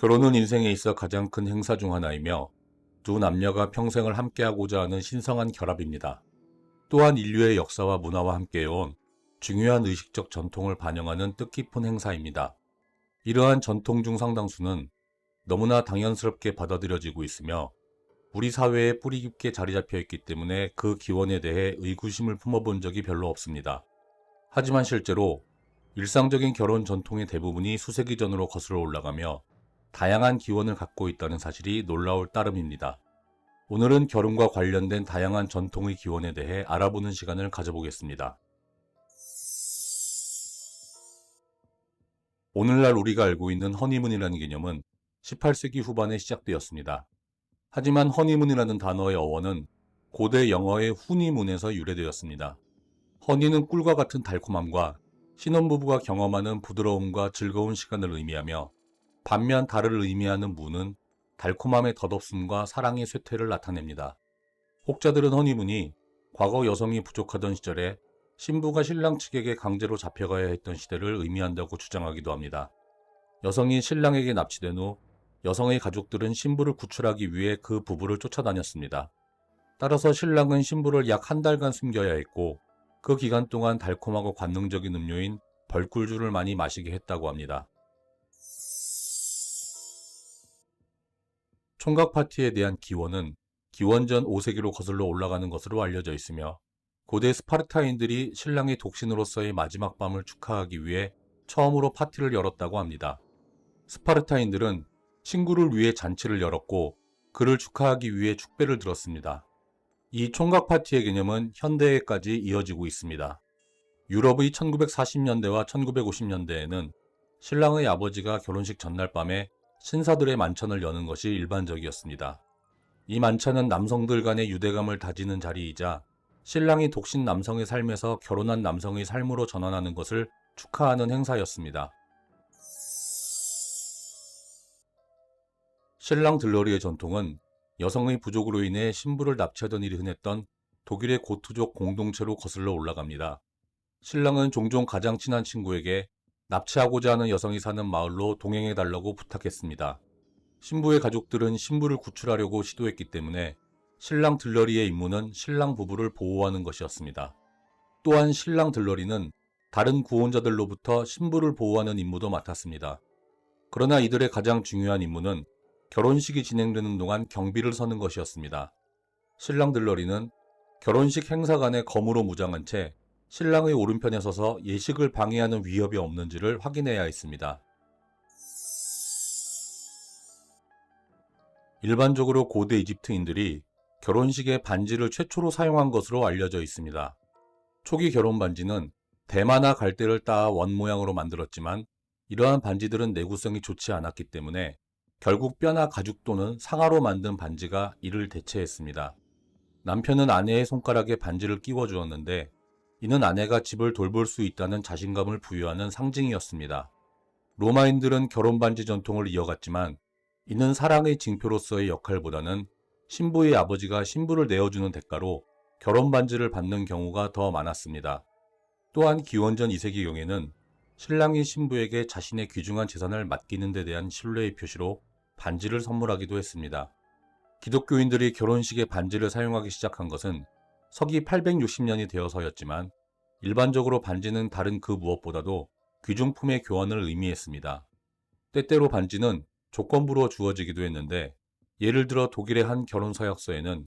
결혼은 인생에 있어 가장 큰 행사 중 하나이며 두 남녀가 평생을 함께하고자 하는 신성한 결합입니다. 또한 인류의 역사와 문화와 함께해온 중요한 의식적 전통을 반영하는 뜻깊은 행사입니다. 이러한 전통 중 상당수는 너무나 당연스럽게 받아들여지고 있으며 우리 사회에 뿌리 깊게 자리 잡혀 있기 때문에 그 기원에 대해 의구심을 품어본 적이 별로 없습니다. 하지만 실제로 일상적인 결혼 전통의 대부분이 수세기 전으로 거슬러 올라가며 다양한 기원을 갖고 있다는 사실이 놀라울 따름입니다. 오늘은 결혼과 관련된 다양한 전통의 기원에 대해 알아보는 시간을 가져보겠습니다. 오늘날 우리가 알고 있는 허니문이라는 개념은 18세기 후반에 시작되었습니다. 하지만 허니문이라는 단어의 어원은 고대 영어의 후니문에서 유래되었습니다. 허니는 꿀과 같은 달콤함과 신혼부부가 경험하는 부드러움과 즐거운 시간을 의미하며 반면 달을 의미하는 문은 달콤함의 덧없음과 사랑의 쇠퇴를 나타냅니다. 혹자들은 허니문이 과거 여성이 부족하던 시절에 신부가 신랑 측에게 강제로 잡혀가야 했던 시대를 의미한다고 주장하기도 합니다. 여성이 신랑에게 납치된 후 여성의 가족들은 신부를 구출하기 위해 그 부부를 쫓아다녔습니다. 따라서 신랑은 신부를 약 한 달간 숨겨야 했고 그 기간 동안 달콤하고 관능적인 음료인 벌꿀주를 많이 마시게 했다고 합니다. 총각 파티에 대한 기원은 기원전 5세기로 거슬러 올라가는 것으로 알려져 있으며 고대 스파르타인들이 신랑의 독신으로서의 마지막 밤을 축하하기 위해 처음으로 파티를 열었다고 합니다. 스파르타인들은 친구를 위해 잔치를 열었고 그를 축하하기 위해 축배를 들었습니다. 이 총각 파티의 개념은 현대에까지 이어지고 있습니다. 유럽의 1940년대와 1950년대에는 신랑의 아버지가 결혼식 전날 밤에 신사들의 만찬을 여는 것이 일반적이었습니다. 이 만찬은 남성들 간의 유대감을 다지는 자리이자 신랑이 독신 남성의 삶에서 결혼한 남성의 삶으로 전환하는 것을 축하하는 행사였습니다. 신랑 들러리의 전통은 여성의 부족으로 인해 신부를 납치하던 일이 흔했던 독일의 고투족 공동체로 거슬러 올라갑니다. 신랑은 종종 가장 친한 친구에게 납치하고자 하는 여성이 사는 마을로 동행해달라고 부탁했습니다. 신부의 가족들은 신부를 구출하려고 시도했기 때문에 신랑 들러리의 임무는 신랑 부부를 보호하는 것이었습니다. 또한 신랑 들러리는 다른 구원자들로부터 신부를 보호하는 임무도 맡았습니다. 그러나 이들의 가장 중요한 임무는 결혼식이 진행되는 동안 경비를 서는 것이었습니다. 신랑 들러리는 결혼식 행사관에 검으로 무장한 채 신랑의 오른편에 서서 예식을 방해하는 위협이 없는지를 확인해야 했습니다. 일반적으로 고대 이집트인들이 결혼식에 반지를 최초로 사용한 것으로 알려져 있습니다. 초기 결혼 반지는 대마나 갈대를 따아 원 모양으로 만들었지만 이러한 반지들은 내구성이 좋지 않았기 때문에 결국 뼈나 가죽 또는 상아로 만든 반지가 이를 대체했습니다. 남편은 아내의 손가락에 반지를 끼워 주었는데 이는 아내가 집을 돌볼 수 있다는 자신감을 부여하는 상징이었습니다. 로마인들은 결혼 반지 전통을 이어갔지만 이는 사랑의 징표로서의 역할보다는 신부의 아버지가 신부를 내어주는 대가로 결혼 반지를 받는 경우가 더 많았습니다. 또한 기원전 2세기 경에는 신랑이 신부에게 자신의 귀중한 재산을 맡기는 데 대한 신뢰의 표시로 반지를 선물하기도 했습니다. 기독교인들이 결혼식에 반지를 사용하기 시작한 것은 서기 860년이 되어서였지만 일반적으로 반지는 다른 그 무엇보다도 귀중품의 교환을 의미했습니다. 때때로 반지는 조건부로 주어지기도 했는데 예를 들어 독일의 한 결혼 서약서에는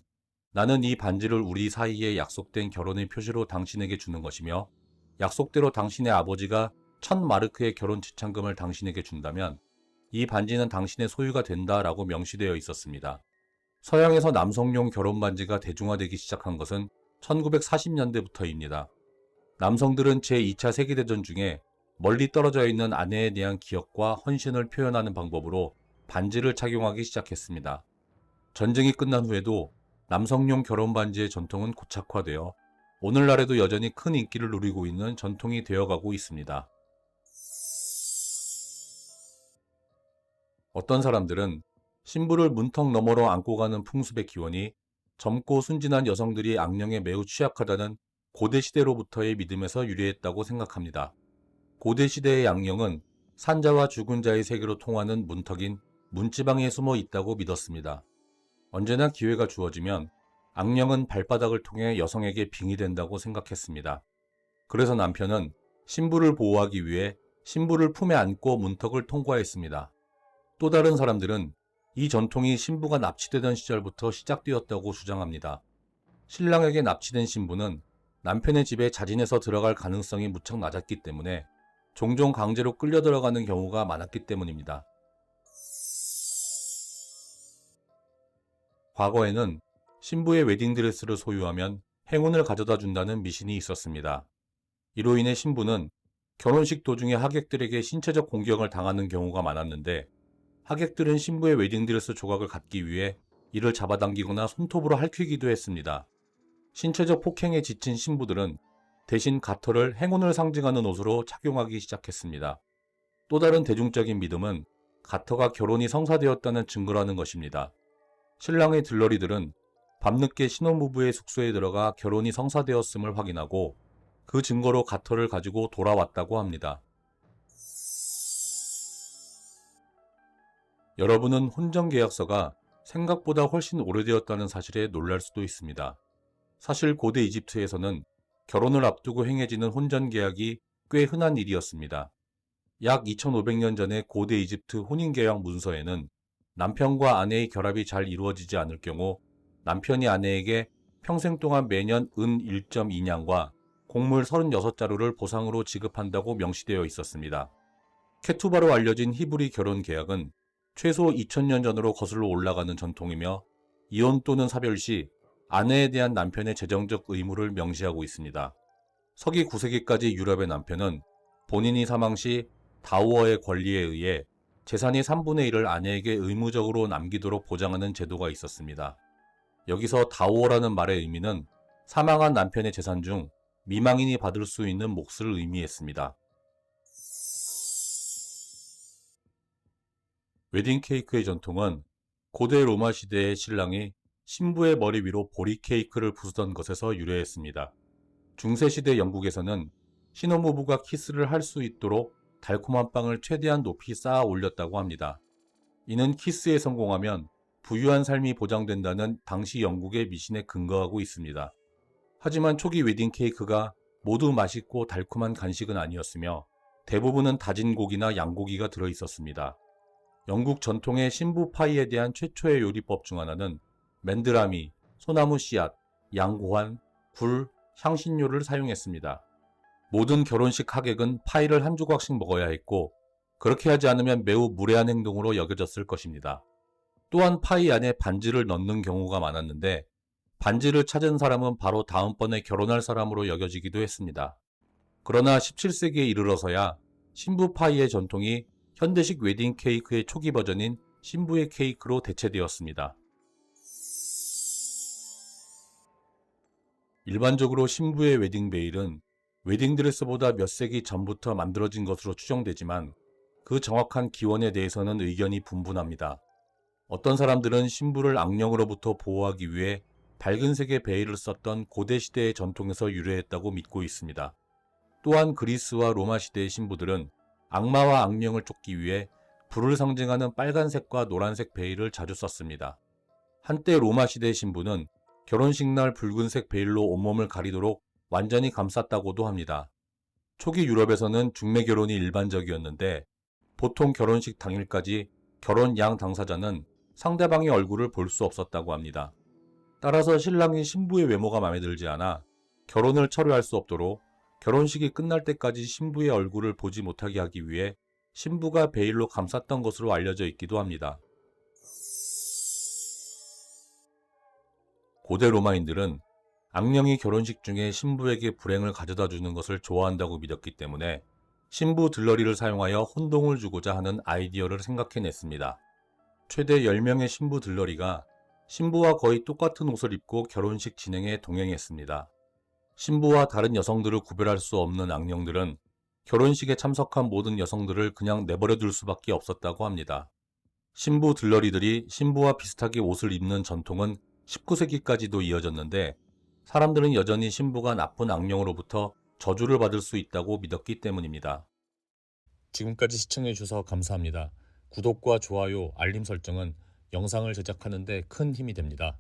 나는 이 반지를 우리 사이에 약속된 결혼의 표시로 당신에게 주는 것이며 약속대로 당신의 아버지가 천 마르크의 결혼 지참금을 당신에게 준다면 이 반지는 당신의 소유가 된다라고 명시되어 있었습니다. 서양에서 남성용 결혼 반지가 대중화되기 시작한 것은 1940년대부터입니다. 남성들은 제2차 세계대전 중에 멀리 떨어져 있는 아내에 대한 기억과 헌신을 표현하는 방법으로 반지를 착용하기 시작했습니다. 전쟁이 끝난 후에도 남성용 결혼 반지의 전통은 고착화되어 오늘날에도 여전히 큰 인기를 누리고 있는 전통이 되어가고 있습니다. 어떤 사람들은 신부를 문턱 너머로 안고 가는 풍습의 기원이 젊고 순진한 여성들이 악령에 매우 취약하다는 고대 시대로부터의 믿음에서 유래했다고 생각합니다. 고대 시대의 양령은 산자와 죽은 자의 세계로 통하는 문턱인 문지방에 숨어 있다고 믿었습니다. 언제나 기회가 주어지면 악령은 발바닥을 통해 여성에게 빙의된다고 생각했습니다. 그래서 남편은 신부를 보호하기 위해 신부를 품에 안고 문턱을 통과했습니다. 또 다른 사람들은 이 전통이 신부가 납치되던 시절부터 시작되었다고 주장합니다. 신랑에게 납치된 신부는 남편의 집에 자진해서 들어갈 가능성이 무척 낮았기 때문에 종종 강제로 끌려 들어가는 경우가 많았기 때문입니다. 과거에는 신부의 웨딩드레스를 소유하면 행운을 가져다 준다는 미신이 있었습니다. 이로 인해 신부는 결혼식 도중에 하객들에게 신체적 공격을 당하는 경우가 많았는데 하객들은 신부의 웨딩드레스 조각을 갖기 위해 이를 잡아당기거나 손톱으로 핥히기도 했습니다. 신체적 폭행에 지친 신부들은 대신 가터를 행운을 상징하는 옷으로 착용하기 시작했습니다. 또 다른 대중적인 믿음은 가터가 결혼이 성사되었다는 증거라는 것입니다. 신랑의 들러리들은 밤늦게 신혼부부의 숙소에 들어가 결혼이 성사되었음을 확인하고 그 증거로 가터를 가지고 돌아왔다고 합니다. 여러분은 혼전 계약서가 생각보다 훨씬 오래되었다는 사실에 놀랄 수도 있습니다. 사실 고대 이집트에서는 결혼을 앞두고 행해지는 혼전 계약이 꽤 흔한 일이었습니다. 약 2500년 전의 고대 이집트 혼인 계약 문서에는 남편과 아내의 결합이 잘 이루어지지 않을 경우 남편이 아내에게 평생 동안 매년 은 1.2냥과 곡물 36자루를 보상으로 지급한다고 명시되어 있었습니다. 케투바로 알려진 히브리 결혼 계약은 최소 2000년 전으로 거슬러 올라가는 전통이며 이혼 또는 사별 시 아내에 대한 남편의 재정적 의무를 명시하고 있습니다. 서기 9세기까지 유럽의 남편은 본인이 사망 시 다우어의 권리에 의해 재산의 3분의 1을 아내에게 의무적으로 남기도록 보장하는 제도가 있었습니다. 여기서 다우어라는 말의 의미는 사망한 남편의 재산 중 미망인이 받을 수 있는 몫을 의미했습니다. 웨딩 케이크의 전통은 고대 로마 시대의 신랑이 신부의 머리 위로 보리 케이크를 부수던 것에서 유래했습니다. 중세시대 영국에서는 신혼부부가 키스를 할 수 있도록 달콤한 빵을 최대한 높이 쌓아 올렸다고 합니다. 이는 키스에 성공하면 부유한 삶이 보장된다는 당시 영국의 미신에 근거하고 있습니다. 하지만 초기 웨딩 케이크가 모두 맛있고 달콤한 간식은 아니었으며 대부분은 다진 고기나 양고기가 들어 있었습니다. 영국 전통의 신부 파이에 대한 최초의 요리법 중 하나는 맨드라미, 소나무 씨앗, 양고환, 굴, 향신료를 사용했습니다. 모든 결혼식 하객은 파이를 한 조각씩 먹어야 했고 그렇게 하지 않으면 매우 무례한 행동으로 여겨졌을 것입니다. 또한 파이 안에 반지를 넣는 경우가 많았는데 반지를 찾은 사람은 바로 다음번에 결혼할 사람으로 여겨지기도 했습니다. 그러나 17세기에 이르러서야 신부 파이의 전통이 현대식 웨딩 케이크의 초기 버전인 신부의 케이크로 대체되었습니다. 일반적으로 신부의 웨딩 베일은 웨딩드레스보다 몇 세기 전부터 만들어진 것으로 추정되지만 그 정확한 기원에 대해서는 의견이 분분합니다. 어떤 사람들은 신부를 악령으로부터 보호하기 위해 밝은 색의 베일을 썼던 고대 시대의 전통에서 유래했다고 믿고 있습니다. 또한 그리스와 로마 시대의 신부들은 악마와 악령을 쫓기 위해 불을 상징하는 빨간색과 노란색 베일을 자주 썼습니다. 한때 로마 시대의 신부는 결혼식 날 붉은색 베일로 온몸을 가리도록 완전히 감쌌다고도 합니다. 초기 유럽에서는 중매 결혼이 일반적이었는데 보통 결혼식 당일까지 결혼 양 당사자는 상대방의 얼굴을 볼 수 없었다고 합니다. 따라서 신랑이 신부의 외모가 마음에 들지 않아 결혼을 철회할 수 없도록 결혼식이 끝날 때까지 신부의 얼굴을 보지 못하게 하기 위해 신부가 베일로 감쌌던 것으로 알려져 있기도 합니다. 고대 로마인들은 악령이 결혼식 중에 신부에게 불행을 가져다 주는 것을 좋아한다고 믿었기 때문에 신부 들러리를 사용하여 혼동을 주고자 하는 아이디어를 생각해냈습니다. 최대 10명의 신부 들러리가 신부와 거의 똑같은 옷을 입고 결혼식 진행에 동행했습니다. 신부와 다른 여성들을 구별할 수 없는 악령들은 결혼식에 참석한 모든 여성들을 그냥 내버려 둘 수밖에 없었다고 합니다. 신부 들러리들이 신부와 비슷하게 옷을 입는 전통은 19세기까지도 이어졌는데 사람들은 여전히 신부가 나쁜 악령으로부터 저주를 받을 수 있다고 믿었기 때문입니다. 지금까지 시청해주셔서 감사합니다. 구독과 좋아요, 알림 설정은 영상을 제작하는 데 큰 힘이 됩니다.